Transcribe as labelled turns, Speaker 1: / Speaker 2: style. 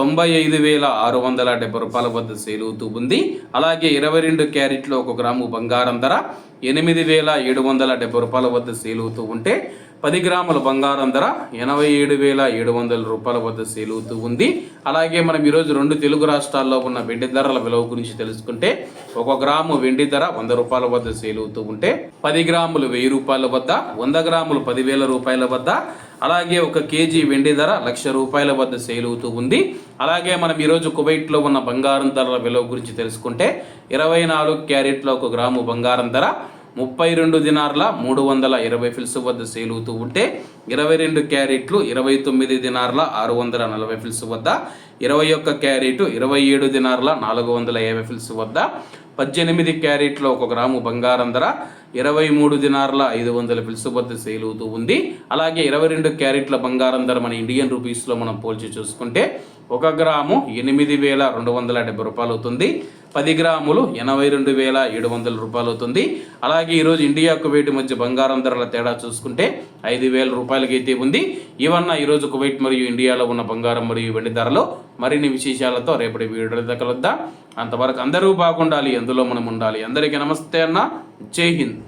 Speaker 1: తొంభై ఐదు వేల ఆరు వందల డెబ్బై రూపాయల వద్ద సేల్ అవుతూ ఉంది. అలాగే ఇరవై రెండు క్యారెట్లో ఒక గ్రాము బంగారం ధర ఎనిమిది వేల ఏడు వందల డెబ్బై రూపాయల వద్ద సేల్ అవుతూ ఉంటే పది గ్రాముల బంగారం ధర ఎనభై ఏడు వేల ఏడు వందల రూపాయల వద్ద సేల్ అవుతూ ఉంది. అలాగే మనం ఈరోజు రెండు తెలుగు రాష్ట్రాల్లో ఉన్న వెండి ధరల విలువ గురించి తెలుసుకుంటే ఒక గ్రాము వెండి ధర వంద రూపాయల వద్ద సేల్ అవుతూ ఉంటే పది గ్రాములు వెయ్యి రూపాయల వద్ద వంద గ్రాములు పదివేల రూపాయల వద్ద అలాగే ఒక కేజీ వెండి ధర లక్ష రూపాయల వద్ద సేల్ అవుతూ ఉంది. అలాగే మనం ఈరోజు కువైట్లో ఉన్న బంగారం ధరల విలువ గురించి తెలుసుకుంటే ఇరవై నాలుగు క్యారెట్ల ఒక గ్రాము బంగారం ధర ముప్పై రెండు దినార్ల మూడు వందల ఇరవై ఫిల్స్ వద్ద సేలుతూ ఉంటే ఇరవై రెండు క్యారెట్లు ఇరవై తొమ్మిది దినార్ల ఆరు వందల నలభై ఫిల్స్ వద్ద ఇరవై ఒక్క క్యారెట్ ఇరవై ఏడు దినార్ల నాలుగు వందల యాభై ఫిల్స్ వద్ద పద్దెనిమిది క్యారెట్లో ఒక గ్రాము బంగారం ధర ఇరవై మూడు దినార్ల ఐదు వందల ఫిల్స్ వద్ద సేల్ అవుతూ ఉంది. అలాగే ఇరవై రెండు క్యారెట్ల బంగారం ధర మన ఇండియన్ రూపీస్లో మనం పోల్చి చూసుకుంటే ఒక గ్రాము ఎనిమిది వేల రెండు వందల డెబ్బై రూపాయలు అవుతుంది పది గ్రాములు ఎనభై రెండు వేల ఏడు వందల రూపాయలు అవుతుంది. అలాగే ఈరోజు ఇండియా కువైట్ మధ్య బంగారం ధరల తేడా చూసుకుంటే ఐదు వేల రూపాయలకైతే ఉంది. ఇవన్న ఈరోజు కువైట్ మరియు ఇండియాలో ఉన్న బంగారం మరియు వెండి ధరలు మరిన్ని విశేషాలతో రేపటి వీడియో కలుద్దాం అంతవరకు అందరూ బాగుండాలి అందులో మనం ఉండాలి. అందరికీ నమస్తే అన్న. జై హింద్.